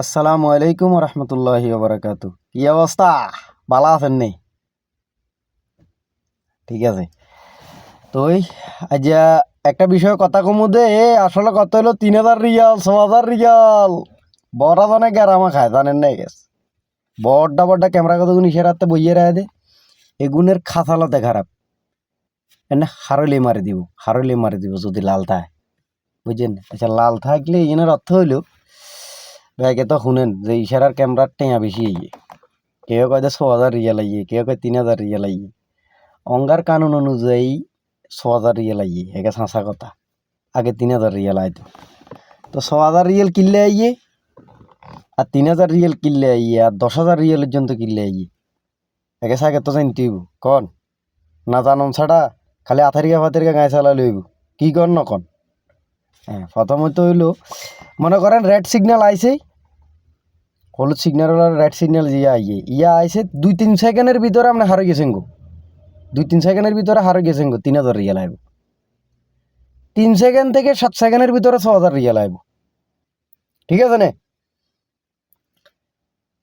আসসালামু আলাইকুম রহমতুল্লাহ বারাকাতু কি অবস্থা? ভালো আছেন নি? ঠিক আছে। তো আজ একটা বিষয়ে কথা কমু দে। আসলে কত হলো তিন হাজার রিয়াল, ছ হাজার রিয়াল। বড় জনে গেরামা খায়, জানেন না গেছে বড়টা বড়টা ক্যামেরা কত নিচে রাখতে বইয়ে রায় দে। এগুনের খাতালতে খারাপ। এনে হারলে মারি দিব, হারলে মারি দিব যদি লাল থাকে। বুঝছেন? আচ্ছা লাল থাকলে এখানের অর্থ হইল ব্যাগে তো শুনেন, যে ইশারার ক্যামেরার টেঁয়া বেশি ইয়ে কেউ কয় যে ছ হাজার রিয়াল আইয়ে কেউ কয় তিন হাজার রিয়াল আইয়ে অঙ্গার কানুন অনুযায়ী ছ হাজার রিয়াল আইয়ে একে সাঁচা কথা। আগে তিন হাজার রিয়াল আইতো তো। ছ হাজার রিয়াল কিনলে আইয়ে আর তিন হাজার রিয়াল কিনলে আইয়ে আর দশ হাজার রিয়ালের জন্য কিনলে আইয়ে একে সাকে তো জানতে হইব, কন? না জানম ছাড়া খালি আথারিকা ফাথারিকা গায়ে চালা লইব। কি কর নকন হ্যাঁ প্রথমত হইল, মনে করেন রেড সিগন্যাল আইছে হলুদ সিগন্যাল রেড সিগন্যাল ইয়া আইয়ে ইয়া আইছে দুই তিন সেকেন্ডের ভিতরে আপনি হারে গেছেন গো। দুই তিন সেকেন্ডের ভিতরে হারে গেছেন গো, তিন হাজার রিয়াল আইব। তিন সেকেন্ড থেকে সাত সেকেন্ডের ভিতরে ছ হাজার রিয়াল আইব। ঠিক আছে নে?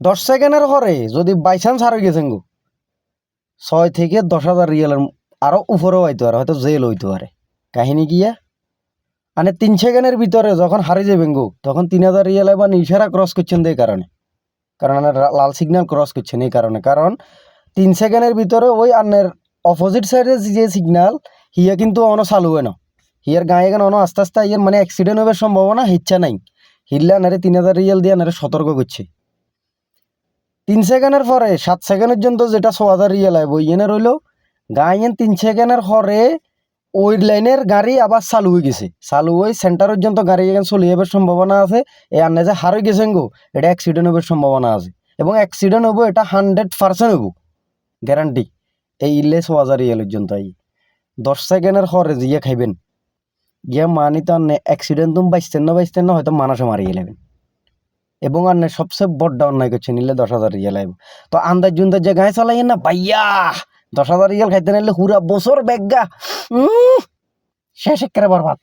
দশ সেকেন্ডের পরে যদি বাই চান্স হারে গেছেন গো, ছয় থেকে দশ হাজার রিয়ালের আরও উপরেও হইতে পারে, হয়তো জেল হইতে পারে। কাহিনী গিয়া মানে তিন সেকেন্ডের ভিতরে যখন হারে যাবেন গো, তখন তিন হাজার রিয়াল বা ইশারা ক্রস করছেন এই কারণে। কারণ লাল সিগন্যাল ক্রস করছেন এই কারণে। কারণ তিন সেকেন্ডের ভিতরে ওই আনের অপোজিট সাইডে যে সিগন্যাল হিয়া কিন্তু অন চালু হয় না। হিয়ার গায়ে গান অন আস্তে আস্তে ইয়ের মানে অ্যাক্সিডেন্ট হবার সম্ভাবনা হিচ্ছা নাই। হিল্লা আনারে তিন হাজার রিয়াল দিয়ে আনারে সতর্ক করছে। তিন সেকেন্ডের পরে, সাত সেকেন্ডের জন্য যেটা ছ হাজার রিয়াল আইব ইয়েনে রইল গায়েন তিন সেকেন্ডের পরে ওই লাইনের গাড়ি আবার চালু হয়ে গেছে। চালু হয়ে সেন্টার পর্যন্ত গাড়ি এখানে চলে যাবার সম্ভাবনা আছে। এই আন্নে যে হারে গেছেন গো, এটা অ্যাক্সিডেন্ট হবার সম্ভাবনা আছে। এবং অ্যাক্সিডেন্ট হব, এটা হান্ড্রেড পার্সেন্ট হব। গ্যারান্টি এই ইলে ছ হাজার রিয়াল পর্যন্ত আই। দশ সেকেন্ডের পরে জিয়ে খাইবেন। গিয়া মানি তো আন্নে অ্যাক্সিডেন্ট তুমি বাইসতেন না বাইসতেন না, হয়তো মানুষে মারিয়ে নেবেন এবং আন্নে সবচেয়ে বড় অন্যায় করছে নিলে দশ হাজার রিয়াল আইব। তো আন্দাজ জুন্দাজ যে গায়ে চালাইয়েন না, ভাইয়া! দশ হাজার রিয়াল খাইতে নাইলে হুরা বছর উম, শেষ একেবারে বরবাদ।